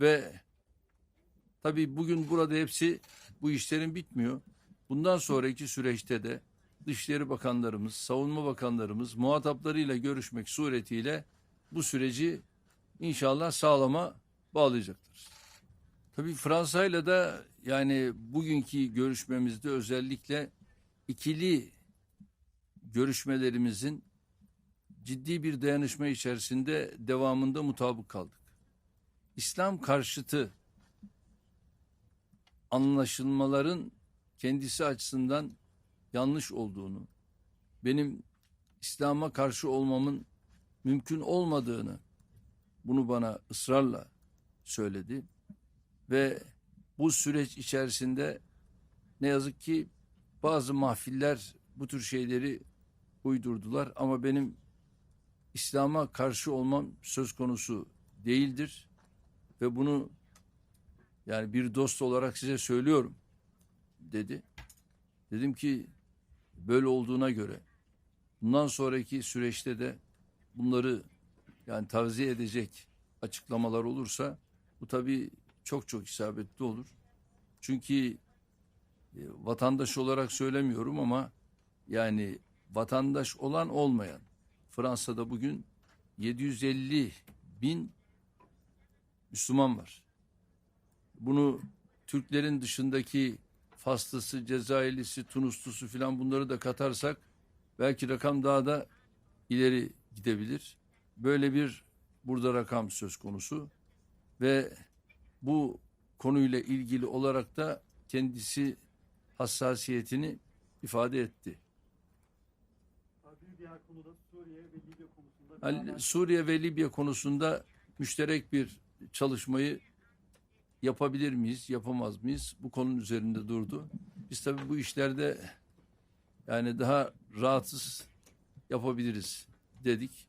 Ve tabii bugün burada hepsi bu işlerin bitmiyor. Bundan sonraki süreçte de Dışişleri Bakanlarımız, Savunma Bakanlarımız muhataplarıyla görüşmek suretiyle bu süreci inşallah sağlama bağlayacaktır. Tabii Fransa'yla da yani bugünkü görüşmemizde özellikle ikili görüşmelerimizin ciddi bir dayanışma içerisinde devamında mutabık kaldık. İslam karşıtı anlaşılmaların kendisi açısından yanlış olduğunu, benim İslam'a karşı olmamın mümkün olmadığını bunu bana ısrarla söyledi ve bu süreç içerisinde ne yazık ki bazı mahfiller bu tür şeyleri uydurdular. Ama benim İslam'a karşı olmam söz konusu değildir ve bunu yani bir dost olarak size söylüyorum dedi. Dedim ki böyle olduğuna göre bundan sonraki süreçte de bunları yani tavsiye edecek açıklamalar olursa bu tabii çok çok isabetli olur. Çünkü e, vatandaş olarak söylemiyorum ama yani vatandaş olan olmayan Fransa'da bugün 750 bin Müslüman var. Bunu Türklerin dışındaki Faslısı, Cezayirlisi, Tunuslusu filan bunları da katarsak belki rakam daha da ileri gidebilir. Böyle bir burada rakam söz konusu ve bu konuyla ilgili olarak da kendisi hassasiyetini ifade etti. Suriye ve Libya konusunda Suriye ve Libya konusunda müşterek bir çalışmayı yapabilir miyiz, yapamaz mıyız? Bu konunun üzerinde durdu. Biz tabii bu işlerde yani daha rahatsız yapabiliriz dedik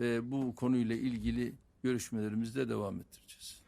ve bu konuyla ilgili görüşmelerimizi de devam ettireceğiz.